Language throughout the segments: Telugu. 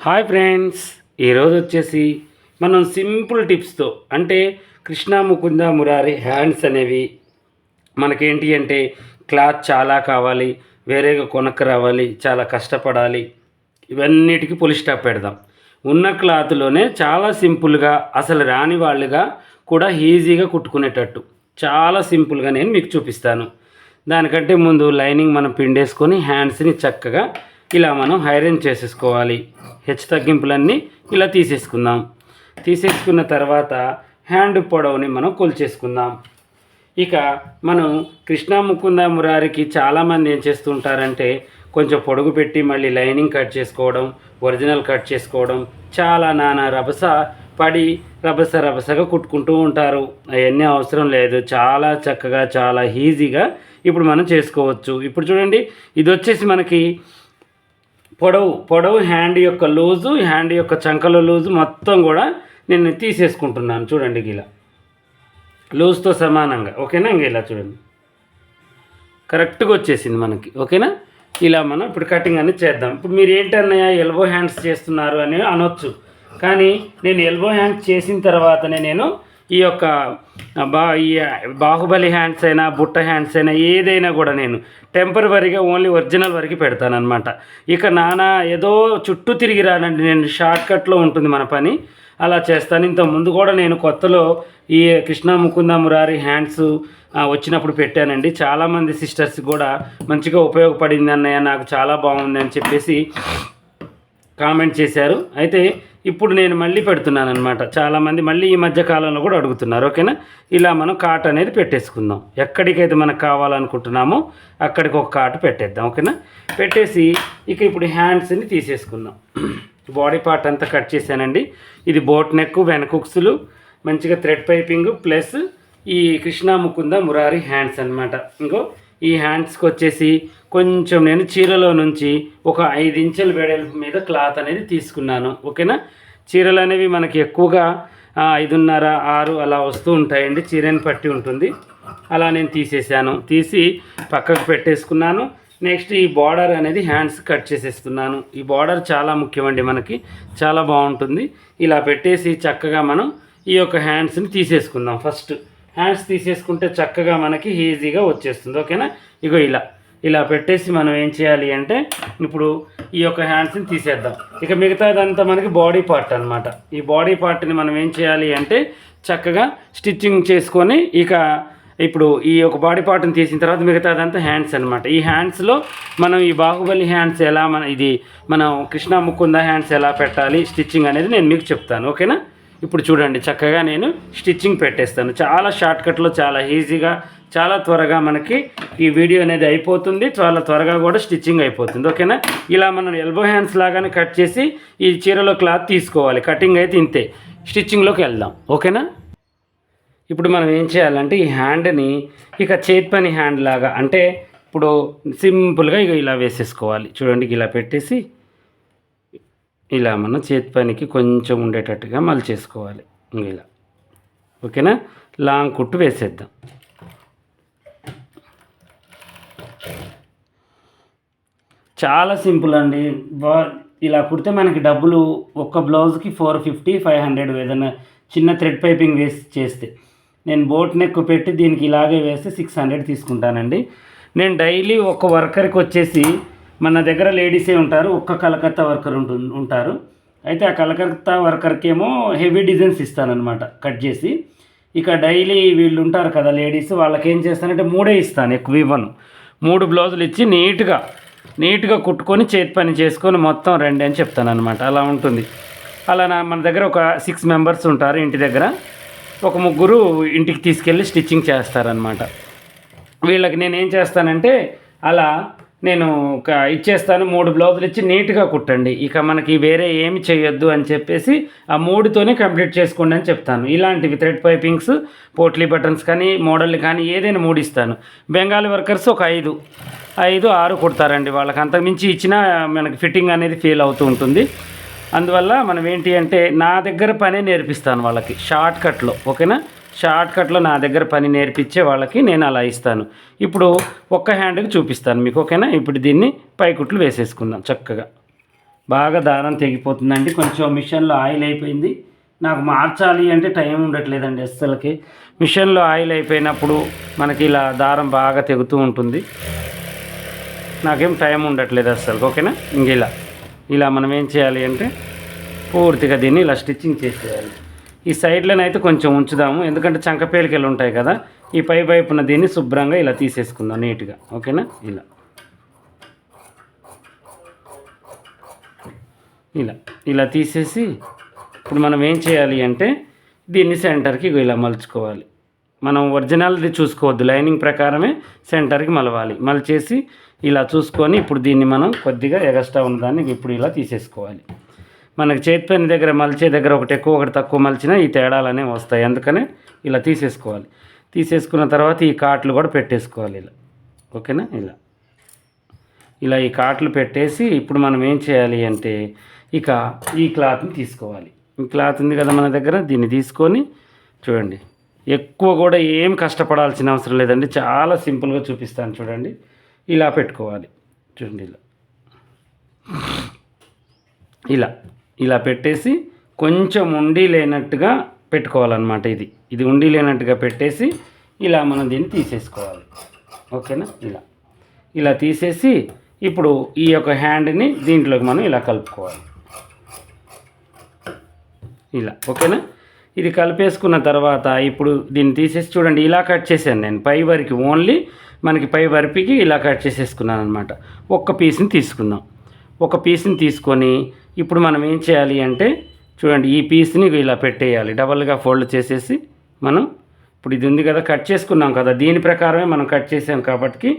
హాయ్ ఫ్రెండ్స్ ఈరోజు వచ్చేసి మనం సింపుల్ టిప్స్తో అంటే కృష్ణ ముకుంద మురారి హ్యాండ్స్ అనేవి మనకేంటి అంటే క్లాత్ చాలా కావాలి వేరేగా కొనక్క రావాలి చాలా కష్టపడాలి ఇవన్నిటికీ పులి స్టాప్ పెడదాం. ఉన్న క్లాత్లోనే చాలా సింపుల్గా అసలు రాని వాళ్ళుగా కూడా ఈజీగా కుట్టుకునేటట్టు. చాలా సింపుల్గా నేను మీకు చూపిస్తాను. దానికంటే ముందు లైనింగ్ మనం పిండేసుకొని హ్యాండ్స్ని చక్కగా ఇలా మనం ఐరన్ చేసేసుకోవాలి. హెచ్చు తగ్గింపులన్నీ ఇలా తీసేసుకుందాం. తీసేసుకున్న తర్వాత హ్యాండ్ పొడవుని మనం కొలిచేసుకుందాం. ఇక మనం కృష్ణా ముకుంద మురారికి చాలామంది ఏం చేస్తుంటారంటే కొంచెం పొడుగు పెట్టి మళ్ళీ లైనింగ్ కట్ చేసుకోవడం ఒరిజినల్ కట్ చేసుకోవడం చాలా నానా రభస పడి రభస రభసగా కుట్టుకుంటూ ఉంటారు. అవన్నీ అవసరం లేదు. చాలా చక్కగా చాలా ఈజీగా ఇప్పుడు మనం చేసుకోవచ్చు. ఇప్పుడు చూడండి ఇది వచ్చేసి మనకి పొడవు పొడవు హ్యాండ్ యొక్క లూజు హ్యాండ్ యొక్క చంకల లూజు మొత్తం కూడా నేను తీసేసుకుంటున్నాను. చూడండి ఇలా లూజ్తో సమానంగా. ఓకేనా? ఇంక ఇలా చూడండి. కరెక్ట్గా వచ్చేసింది మనకి. ఓకేనా? ఇలా మనం ఇప్పుడు కటింగ్ అనేది చేద్దాం. ఇప్పుడు మీరు ఏంటన్నయ్య ఎల్బో హ్యాండ్స్ చేస్తున్నారు అని అనొచ్చు. కానీ నేను ఎల్బో హ్యాండ్స్ చేసిన తర్వాతనే నేను ఈ యొక్క బా ఈ బాహుబలి హ్యాండ్స్ అయినా బుట్ట హ్యాండ్స్ అయినా ఏదైనా కూడా నేను టెంపరవరీగా ఓన్లీ ఒరిజినల్ వరకు పెడతానమాట ఇక నానా ఏదో చుట్టూ తిరిగి రానండి నేను షార్ట్కట్లో ఉంటుంది మన పని. అలా చేస్తాను. ఇంత ముందు కూడా నేను కొత్తలో ఈ కృష్ణ ముకుంద మురారి హ్యాండ్స్ వచ్చినప్పుడు పెట్టానండి. చాలామంది సిస్టర్స్ కూడా మంచిగా ఉపయోగపడింది అన్నయ్య నాకు చాలా బాగుంది అని చెప్పేసి కామెంట్ చేశారు. అయితే ఇప్పుడు నేను మళ్ళీ పెడుతున్నాను అనమాట చాలామంది మళ్ళీ ఈ మధ్య కాలంలో కూడా అడుగుతున్నారు ఓకేనా? ఇలా మనం కాట్ అనేది పెట్టేసుకుందాం. ఎక్కడికైతే మనకు కావాలనుకుంటున్నామో అక్కడికి ఒక కాట్ పెట్టేద్దాం ఓకేనా? పెట్టేసి ఇక ఇప్పుడు హ్యాండ్స్ని తీసేసుకుందాం. బాడీ పార్ట్ అంతా కట్ చేశానండి. ఇది బోట్ నెక్ వెనకుక్సులు మంచిగా థ్రెడ్ పైపింగ్ ప్లస్ ఈ కృష్ణాముకుంద మురారి హ్యాండ్స్ అన్నమాట. ఇంకో ఈ హ్యాండ్స్కి వచ్చేసి కొంచెం నేను చీరలో నుంచి ఒక ఐదు ఇంచుల వెడల్పు మీద క్లాత్ అనేది తీసుకున్నాను. ఓకేనా? చీరలు అనేవి మనకి ఎక్కువగా ఐదున్నర ఆరు అలా వస్తూ ఉంటాయండి. చీరని పట్టి ఉంటుంది. అలా నేను తీసేసాను తీసి పక్కకు పెట్టేసుకున్నాను. నెక్స్ట్ ఈ బార్డర్ అనేది హ్యాండ్స్ కట్ చేసేస్తున్నాను. ఈ బార్డర్ చాలా ముఖ్యమండి మనకి. చాలా బాగుంటుంది. ఇలా పెట్టేసి చక్కగా మనం ఈ యొక్క హ్యాండ్స్ని తీసేసుకుందాం ఫస్ట్. హ్యాండ్స్ తీసేసుకుంటే చక్కగా మనకి ఈజీగా వచ్చేస్తుంది. ఓకేనా? ఇగో ఇలా. ఇలా పెట్టేసి మనం ఏం చేయాలి అంటే ఇప్పుడు ఈ యొక్క హ్యాండ్స్ని తీసేద్దాం. ఇక మిగతాదంతా మనకి బాడీ పార్ట్ అనమాట ఈ బాడీ పార్ట్ని మనం ఏం చేయాలి అంటే చక్కగా స్టిచ్చింగ్ చేసుకొని ఇక ఇప్పుడు ఈ యొక్క బాడీ పార్ట్ని తీసిన తర్వాత మిగతాదంతా హ్యాండ్స్ అనమాట ఈ హ్యాండ్స్లో మనం ఈ బాహుబలి హ్యాండ్స్ ఎలా మన ఇది మనం కృష్ణ ముకుంద హ్యాండ్స్ ఎలా పెట్టాలి? స్టిచ్చింగ్ అనేది నేను మీకు చెప్తాను. ఓకేనా? ఇప్పుడు చూడండి చక్కగా నేను స్టిచ్చింగ్ పెట్టేస్తాను. చాలా షార్ట్కట్లో చాలా ఈజీగా చాలా త్వరగా మనకి ఈ వీడియో అనేది అయిపోతుంది. చాలా త్వరగా కూడా స్టిచ్చింగ్ అయిపోతుంది. ఓకేనా? ఇలా మనం ఎల్బో హ్యాండ్స్ లాగానే కట్ చేసి ఈ చీరలో క్లాత్ తీసుకోవాలి. కటింగ్ అయితే ఇంతే. స్టిచ్చింగ్లోకి వెళ్దాం. ఓకేనా? ఇప్పుడు మనం ఏం చేయాలంటే ఈ హ్యాండ్ని ఇక చేతి పని హ్యాండ్ లాగా అంటే ఇప్పుడు సింపుల్గా ఇక ఇలా వేసేసుకోవాలి. చూడండి ఇలా పెట్టేసి ఇలా మనం చేతి పనికి కొంచెం ఉండేటట్టుగా మలిచేసుకోవాలి ఇలా. ఓకేనా? లాంగ్ కుట్టు వేసేద్దాం. చాలా సింపుల్ అండి. బా ఇలా కుడితే మనకి డబ్బులు ఒక్క బ్లౌజ్కి ఫోర్ ఫిఫ్టీ ఫైవ్ హండ్రెడ్ ఏదైనా చిన్న థ్రెడ్ పైపింగ్ వేసి చేస్తే. నేను బోట్ నెక్ పెట్టి దీనికి ఇలాగే వేస్తే సిక్స్ హండ్రెడ్ తీసుకుంటానండి. నేను డైలీ ఒక వర్కర్కి వచ్చేసి మన దగ్గర లేడీసే ఉంటారు ఒక్క కలకత్తా వర్కర్ ఉంటు ఉంటారు. అయితే ఆ కలకత్తా వర్కర్కేమో హెవీ డిజైన్స్ ఇస్తానన్నమాట కట్ చేసి. ఇక డైలీ వీళ్ళు ఉంటారు కదా లేడీస్ వాళ్ళకి ఏం చేస్తానంటే మూడే ఇస్తాను ఎక్కువ ఇవ్వను. మూడు బ్లౌజులు ఇచ్చి నీట్గా నీట్గా కుట్టుకొని చేతి పని చేసుకొని మొత్తం రండి అని చెప్తాను అనమాట అలా ఉంటుంది. అలా నా మన దగ్గర ఒక సిక్స్ మెంబర్స్ ఉంటారు ఇంటి దగ్గర. ఒక ముగ్గురు ఇంటికి తీసుకెళ్ళి స్టిచ్చింగ్ చేస్తారనమాట వీళ్ళకి నేను ఏం చేస్తానంటే అలా నేను ఒక ఇచ్చేస్తాను మూడు బ్లౌజులు ఇచ్చి నీట్గా కుట్టండి. ఇక మనకి వేరే ఏమి చేయొద్దు అని చెప్పేసి ఆ మూడుతోనే కంప్లీట్ చేసుకోండి అని చెప్తాను. ఇలాంటివి థ్రెడ్ పైపింగ్స్ పోట్లీ బటన్స్ కానీ మోడల్ కానీ ఏదైనా మూడు ఇస్తాను బెంగాలీ వర్కర్స్ ఒక ఐదు. ఐదు ఆరు కుడతారండి వాళ్ళకి. అంతకుమించి ఇచ్చినా మనకి ఫిట్టింగ్ అనేది ఫీల్ అవుతూ ఉంటుంది. అందువల్ల మనం ఏంటి అంటే నా దగ్గర పనే నేర్పిస్తాను వాళ్ళకి. షార్ట్ కట్లో ఓకేనా? షార్ట్కట్లో నా దగ్గర పని నేర్పించే వాళ్ళకి నేను అలా ఇస్తాను. ఇప్పుడు ఒక్క హ్యాండ్కి చూపిస్తాను మీకు ఓకేనా? ఇప్పుడు దీన్ని పైకుట్లు వేసేసుకుందాం చక్కగా. బాగా దారం తెగిపోతుందండి. కొంచెం మిషన్లో ఆయిల్ అయిపోయింది. నాకు మార్చాలి అంటే టైం ఉండట్లేదండి అస్సలకి. మిషన్లో ఆయిల్ అయిపోయినప్పుడు మనకి ఇలా దారం బాగా తెగుతూ ఉంటుంది. నాకేం టైం ఉండట్లేదు అస్సలు ఓకేనా? ఇంక ఇలా. ఇలా మనం ఏం చేయాలి అంటే పూర్తిగా దీన్ని ఇలా స్టిచ్చింగ్ చేసేయాలి. ఈ సైడ్లోనైతే కొంచెం ఉంచుదాము. ఎందుకంటే చంకపేలికలు ఉంటాయి కదా ఈ పై వైపున దీన్ని శుభ్రంగా ఇలా తీసేసుకుందాం నీట్గా. ఓకేనా? ఇలా. ఇలా. ఇలా తీసేసి ఇప్పుడు మనం ఏం చేయాలి అంటే దీన్ని సెంటర్కి ఇలా మలుచుకోవాలి. మనం ఒరిజినల్ది చూసుకోవద్దు. లైనింగ్ ప్రకారమే సెంటర్కి మలవాలి. మలిచేసి ఇలా చూసుకొని ఇప్పుడు దీన్ని మనం కొద్దిగా ఎగస్ట్రా ఉన్నదాన్ని ఇప్పుడు ఇలా తీసేసుకోవాలి. మనకి చేతి పని దగ్గర మలిచే దగ్గర ఒకటి ఎక్కువ ఒకటి తక్కువ మలిచినా ఈ తేడాలనే వస్తాయి. అందుకనే ఇలా తీసేసుకోవాలి. తీసేసుకున్న తర్వాత ఈ కాట్లు కూడా పెట్టేసుకోవాలి ఇలా. ఓకేనా? ఇలా. ఇలా ఈ కాట్లు పెట్టేసి ఇప్పుడు మనం ఏం చేయాలి అంటే ఇక ఈ క్లాత్ని తీసుకోవాలి. ఈ క్లాత్ ఉంది కదా మన దగ్గర దీన్ని తీసుకొని చూడండి. ఎక్కువ కూడా ఏం కష్టపడాల్సిన అవసరం లేదండి. చాలా సింపుల్గా చూపిస్తాను చూడండి. ఇలా పెట్టుకోవాలి. చూడండి ఇలా. ఇలా. ఇలా పెట్టేసి కొంచెం ఉండి లేనట్టుగా పెట్టుకోవాలన్నమాట ఇది. ఇది ఉండి లేనట్టుగా పెట్టేసి ఇలా మనం దీన్ని తీసేసుకోవాలి. ఓకేనా? ఇలా. ఇలా తీసేసి ఇప్పుడు ఈ యొక్క హ్యాండ్ని దీంట్లోకి మనం ఇలా కలుపుకోవాలి. ఇలా. ఓకేనా? ఇది కలిపేసుకున్న తర్వాత ఇప్పుడు దీన్ని తీసేసి చూడండి ఇలా కట్ చేశాను నేను. పై వరకు ఓన్లీ మనకి పై వరపికి ఇలా కట్ చేసేసుకున్నాను అనమాట ఒక్క పీస్ని తీసుకుందాం. ఒక పీస్ని తీసుకొని ఇప్పుడు మనం ఏం చేయాలి అంటే చూడండి ఈ పీస్ని ఇలా పెట్టేయాలి. డబల్గా ఫోల్డ్ చేసేసి మనం ఇప్పుడు ఇది ఉంది కదా కట్ చేసుకున్నాం కదా. దీని ప్రకారమే మనం కట్ చేసాం కాబట్టి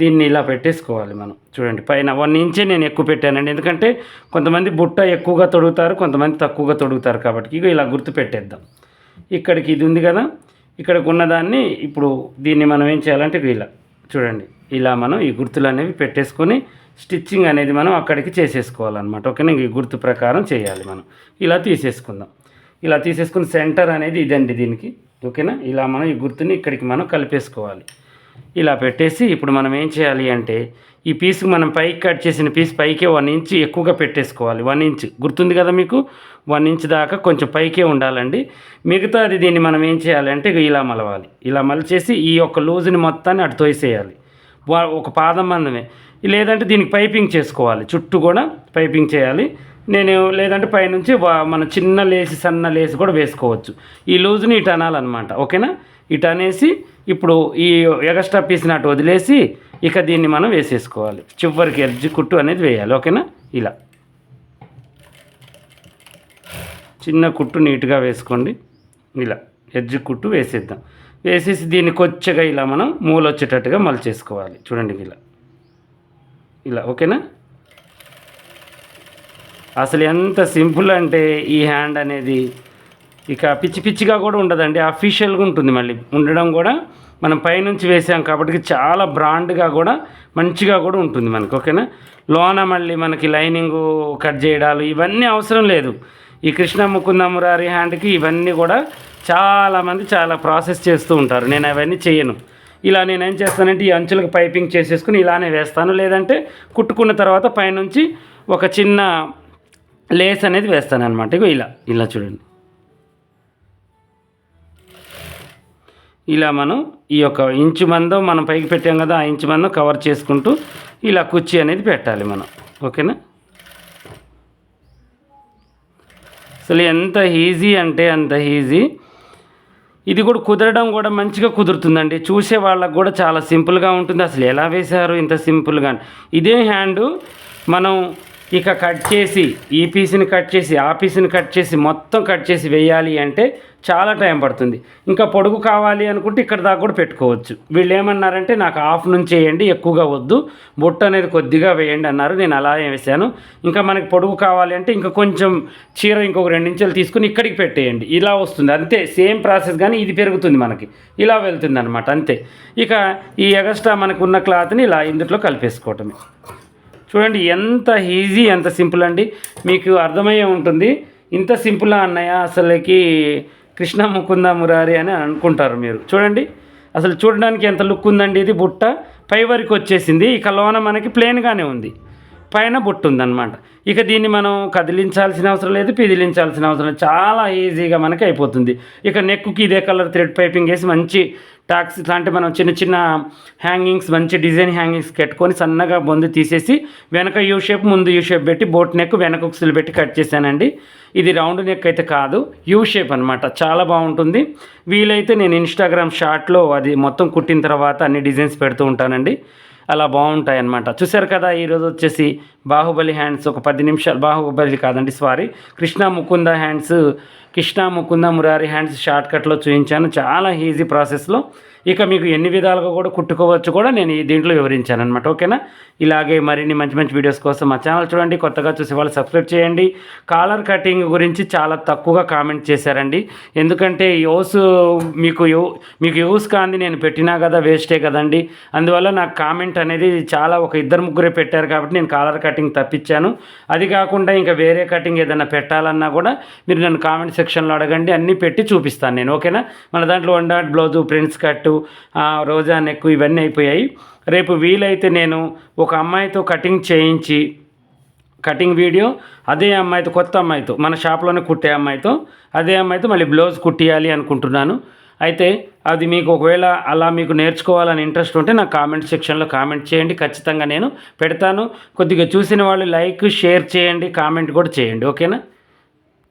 దీన్ని ఇలా పెట్టేసుకోవాలి మనం. చూడండి పైన వన్ ఇంచే నేను ఎక్కువ పెట్టానండి. ఎందుకంటే కొంతమంది బుట్ట ఎక్కువగా తొడుగుతారు కొంతమంది తక్కువగా తొడుగుతారు కాబట్టి ఇక ఇలా గుర్తు పెట్టేద్దాం. ఇక్కడికి ఇది ఉంది కదా ఇక్కడికి ఉన్నదాన్ని ఇప్పుడు దీన్ని మనం ఏం చేయాలంటే ఇలా చూడండి ఇలా మనం ఈ గుర్తులు అనేవి పెట్టేసుకొని స్టిచ్చింగ్ అనేది మనం అక్కడికి చేసేసుకోవాలన్నమాట. ఓకేనా ఈ గుర్తు ప్రకారం చేయాలి మనం. ఇలా తీసేసుకుందాం. ఇలా తీసేసుకుని సెంటర్ అనేది ఇదండి దీనికి. ఓకేనా? ఇలా మనం ఈ గుర్తుని ఇక్కడికి మనం కలిపేసుకోవాలి. ఇలా పెట్టేసి ఇప్పుడు మనం ఏం చేయాలి అంటే ఈ పీస్కి మనం పైకి కట్ చేసిన పీస్ పైకే వన్ ఇంచ్ ఎక్కువగా పెట్టేసుకోవాలి. One inch. గుర్తుంది కదా మీకు? వన్ ఇంచ్ దాకా కొంచెం పైకే ఉండాలండి. మిగతాది దీన్ని మనం ఏం చేయాలంటే ఇలా మలవాలి. ఇలా మలిచేసి ఈ యొక్క లూజుని మొత్తాన్ని అటు తోసేయాలి. వా- ఒక పాదం మందమే. లేదంటే దీనికి పైపింగ్ చేసుకోవాలి. చుట్టూ కూడా పైపింగ్ చేయాలి. నేను లేదంటే పైనుంచి వా- మన చిన్న లేసి సన్న లేసి కూడా వేసుకోవచ్చు. ఈ లూజ్ని ఇటు అనాలన్నమాట. ఓకేనా? ఇటు అనేసి ఇప్పుడు ఈ ఎగస్ట్రా పీస్ని అటు వదిలేసి ఇక దీన్ని మనం వేసేసుకోవాలి. చివరికి ఎడ్జ్ కుట్టు అనేది వేయాలి. ఓకేనా? ఇలా. చిన్న కుట్టు నీట్గా వేసుకోండి. ఇలా. ఎడ్జ్ కుట్టు వేసేద్దాం. వేసేసి దీన్ని కొచ్చగా ఇలా మనం మూలొచ్చేటట్టుగా మళ్ళీ చేసుకోవాలి చూడండి ఇలా. ఇలా ఓకేనా? అసలు ఎంత సింపుల్ అంటే ఈ హ్యాండ్ అనేది. ఇక పిచ్చి పిచ్చిగా కూడా ఉండదండి అఫీషియల్గా ఉంటుంది మళ్ళీ. ఉండడం కూడా మనం పైనుంచి వేసాం కాబట్టి చాలా బ్రాండ్గా కూడా మంచిగా కూడా ఉంటుంది మనకి ఓకేనా? లోన మళ్ళీ మనకి లైనింగ్ కట్ చేయడాలు ఇవన్నీ అవసరం లేదు. ఈ కృష్ణ ముకుంద మురారి హ్యాండ్కి ఇవన్నీ కూడా చాలామంది చాలా ప్రాసెస్ చేస్తూ ఉంటారు. నేను అవన్నీ చేయను. ఇలా నేను ఏం చేస్తానంటే ఈ అంచులకు పైపింగ్ చేసేసుకుని ఇలానే వేస్తాను. లేదంటే కుట్టుకున్న తర్వాత పైనుంచి ఒక చిన్న లేస్ అనేది వేస్తాను అనమాట ఇగో ఇలా ఇలా చూడండి. ఇలా మనం ఈ యొక్క ఇంచు మందం మనం పైకి పెట్టాం కదా ఆ ఇంచు మందం కవర్ చేసుకుంటూ ఇలా కుర్చీ అనేది పెట్టాలి మనం. ఓకేనా? అసలు ఎంత ఈజీ అంటే అంత ఈజీ. ఇది కూడా కుదరడం కూడా మంచిగా కుదురుతుందండి. చూసే వాళ్ళకు కూడా చాలా సింపుల్గా ఉంటుంది. అసలు ఎలా వేశారు ఇంత సింపుల్గా ఇదే హ్యాండు మనం ఇక కట్ చేసి ఈ పీస్ని కట్ చేసి ఆ పీస్ని కట్ చేసి మొత్తం కట్ చేసి వేయాలి అంటే చాలా టైం పడుతుంది. ఇంకా పొడుగు కావాలి అనుకుంటే ఇక్కడ దాకా కూడా పెట్టుకోవచ్చు. వీళ్ళు ఏమన్నారంటే నాకు హాఫ్ నుంచి వేయండి ఎక్కువగా వద్దు. బొట్టు అనేది కొద్దిగా వేయండి అన్నారు. నేను అలా వేసాను ఇంకా మనకి పొడుగు కావాలి అంటే ఇంకా కొంచెం చీర ఇంకొక రెండు ఇంచులు తీసుకుని ఇక్కడికి పెట్టేయండి. ఇలా వస్తుంది. అంతే సేమ్ ప్రాసెస్ కానీ ఇది పెరుగుతుంది మనకి. ఇలా వెళ్తుంది అనమాట అంతే. ఇక ఈ ఎగస్ట్రా మనకు ఉన్న క్లాత్ని ఇలా ఇందులో కలిపేసుకోవటమే. చూడండి ఎంత ఈజీ ఎంత సింపుల్ అండి. మీకు అర్థమయ్యే ఉంటుంది. ఇంత సింపులా అన్నయ్య అసలుకి కృష్ణ ముకుంద మురారి అని అనుకుంటారు మీరు. చూడండి అసలు చూడడానికి ఎంత లుక్ ఉందండి. ఇది బుట్ట పై వరకు వచ్చేసింది. ఈ లోన మనకి ప్లెయిన్గానే ఉంది. పైన బొట్టు ఉందన్నమాట ఇక దీన్ని మనం కదిలించాల్సిన అవసరం లేదు పిదిలించాల్సిన అవసరం లేదు. చాలా ఈజీగా మనకి అయిపోతుంది. ఇక నెక్కి ఇదే కలర్ థ్రెడ్ పైపింగ్ వేసి మంచి టాక్స్ ఇట్లాంటి మనం చిన్న చిన్న హ్యాంగింగ్స్ మంచి డిజైన్ హ్యాంగింగ్స్ కట్టుకొని సన్నగా బొందు తీసేసి వెనక యూ షేప్ ముందు యూ షేప్ పెట్టి బోట్ నెక్ వెనక ఉక్సులు పెట్టి కట్ చేశానండి. ఇది రౌండ్ నెక్ అయితే కాదు యూ షేప్ అనమాట చాలా బాగుంటుంది. వీలైతే నేను ఇన్స్టాగ్రామ్ షార్ట్లో అది మొత్తం కుట్టిన తర్వాత అన్ని డిజైన్స్ పెడుతూ ఉంటానండి. అలా బాగుంటాయి అన్నమాట చూశారు కదా ఈరోజు వచ్చేసి బాహుబలి హ్యాండ్స్ ఒక పది నిమిషాలు బాహుబలి కాదండి sorry Krishna Mukunda hands Krishna Mukunda Murari hands షార్ట్కట్లో చూపించాను. చాలా ఈజీ ప్రాసెస్లో ఇక మీకు ఎన్ని విధాలుగా కూడా కుట్టుకోవచ్చు కూడా నేను ఈ దీంట్లో వివరించాను అనమాట ఓకేనా? ఇలాగే మరిన్ని మంచి మంచి వీడియోస్ కోసం మా ఛానల్ చూడండి. కొత్తగా చూసే వాళ్ళు సబ్స్క్రైబ్ చేయండి. కాలర్ కటింగ్ గురించి చాలా తక్కువగా కామెంట్ చేశారండి. ఎందుకంటే యూస్ మీకు యూ మీకు యూస్ కాంది నేను పెట్టినా కదా వేస్టే కదండి. అందువల్ల నాకు కామెంట్ అనేది చాలా ఒక ఇద్దరు ముగ్గురే పెట్టారు కాబట్టి నేను కాలర్ కటింగ్ తప్పించాను. అది కాకుండా ఇంకా వేరే కటింగ్ ఏదైనా పెట్టాలన్నా కూడా మీరు నన్ను కామెంట్ సెక్షన్లో అడగండి. అన్నీ పెట్టి చూపిస్తాను నేను ఓకేనా? మన దాంట్లో వన్ డాట్ బ్లౌజు ప్రింట్స్ కట్టు రోజా నెక్ ఇవన్నీ అయిపోయాయి. రేపు వీలైతే నేను ఒక అమ్మాయితో కటింగ్ చేయించి కటింగ్ వీడియో అదే అమ్మాయితో కొత్త అమ్మాయితో మన షాప్లోనే కుట్టే అమ్మాయితో అదే అమ్మాయితో మళ్ళీ బ్లౌజ్ కుట్టియాలి అనుకుంటున్నాను. అయితే అది మీకు ఒకవేళ అలా మీకు నేర్చుకోవాలని ఇంట్రెస్ట్ ఉంటే నా కామెంట్ సెక్షన్లో కామెంట్ చేయండి. ఖచ్చితంగా నేను పెడతాను. కొద్దిగా చూసిన వాళ్ళు లైక్ షేర్ చేయండి కామెంట్ కూడా చేయండి. ఓకేనా?